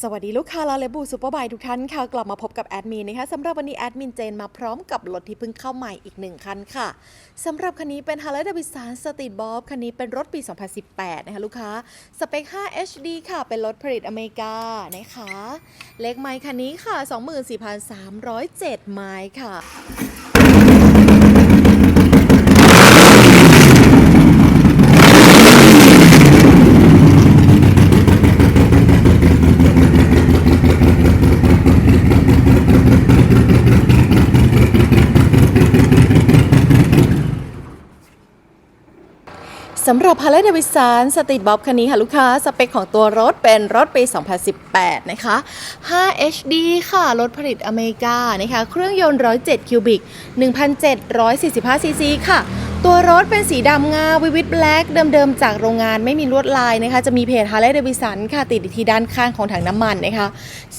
สวัสดีลูกค้าลาเลบูซูเปอร์บายทุกท่านค่ะ กลับมาพบกับแอดมินนะคะสำหรับวันนี้แอดมินเจนมาพร้อมกับรถที่เพิ่งเข้าใหม่อีกหนึ่งคันค่ะสำหรับคันนี้เป็น Harley Davidson Street Bob คันนี้เป็นรถปี 2018 นะคะลูกค้า สเปค 5 HD ค่ะ เป็นรถผลิตอเมริกานะคะ เลขไมค์คันนี้ค่ะ 24,307 ไมล์ค่ะ สำหรับพาเลตเดวิสันสตีดบ๊อบคันนี้ค่ะลูกค้า สเปคของตัวรถเป็นรถปี 2018 นะคะ 5 HD ค่ะ รถผลิตอเมริกานะคะ เครื่องยนต์ 107 คิวบิก 1,745 ซีซีค่ะ ตัวรถเป็นสีดำงาวิวิตแบล็กเดิมๆ จากโรงงานไม่มีลวดลายนะคะ จะมีเพจ Harley Davidson ค่ะ ติดที่ด้านข้างของถังน้ำมันนะคะ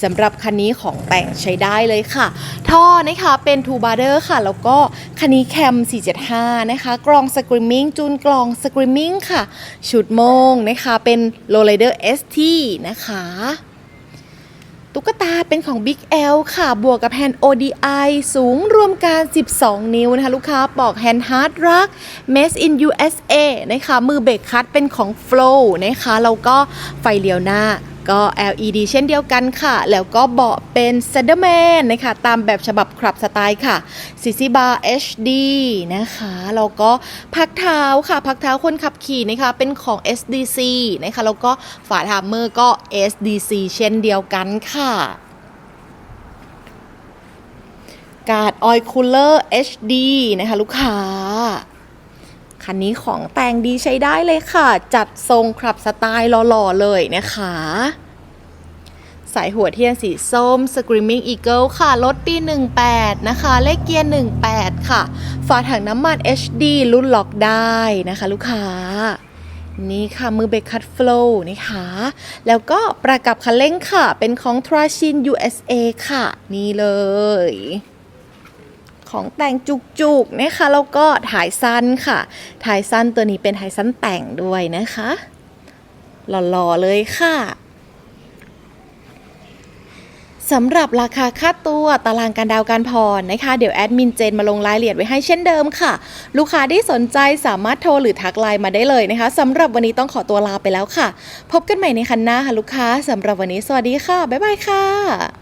สำหรับคันนี้ของแต่งใช้ได้เลยค่ะ ท่อนะคะเป็นทูบาร์เดอร์ค่ะ แล้วก็คันนี้แคม 475 นะคะ กรองสกรีมมิ่งจูนกรองสกรีมมิ่งค่ะ ชุดโมงนะคะ เป็น l o w Rider ST นะคะ ตุ๊กตาเป็นของ Big L ค่ะ บวกกับแฮนด์ ODI สูงรวมกัน12 นิ้วนะคะ ลูกค้าปอกแฮนด์ฮาร์ดรัก Made in USA นะคะ มือเบรกคัตเป็นของ Flow นะคะ แล้วก็ไฟเลี้ยวหน้า ก็ LED เช่นเดียวกันค่ะ แล้วก็เบาะเป็น s e d e r m a n นนะคะ ตามแบบฉบับคลับสไตล์ค่ะ CC Bar HD นะคะ แล้วก็พักเท้าค่ะ พักเท้าคนขับขี่นะคะ เป็นของ SDC นะคะ แล้วก็ฝาทามเมอร์ก็ SDC เช่นเดียวกันค่ะการ์ดออยคูลเลอร์ HD นะคะ ลูกค้า คันนี้ของแต่งดีใช้ได้เลยค่ะ จัดทรงครับสไตล์หล่อๆเลยนะคะ สายหัวเทียนสีส้ม Screaming Eagle ค่ะ รถปี 18 นะคะ เลขเกียร์ 18 ค่ะ ฝาถังน้ำมัน HD รุ่นล็อกได้นะคะ ลูกค้านี่ค่ะ มือเบรกคัตโฟล์นะคะ แล้วก็ประกับคันเร่งค่ะ เป็นของ Trashin USA ค่ะ นี่เลย ของแต่งจุกๆนะคะแล้วก็ถ่ายสั้นค่ะ ถ่ายสั้นตัวนี้เป็นถ่ายสั้นแต่งด้วยนะคะ หล่อๆเลยค่ะสำหรับราคาค่าตัวตารางการดาวน์การผ่อนนะคะ เดี๋ยวแอดมินเจนมาลงรายละเอียดไว้ให้เช่นเดิมค่ะ ลูกค้าที่สนใจสามารถโทรหรือทักไลน์มาได้เลยนะคะสำหรับวันนี้ต้องขอตัวลาไปแล้วค่ะ พบกันใหม่ในคันหน้าค่ะลูกค้าสำหรับวันนี้สวัสดีค่ะ บ๊ายบายค่ะ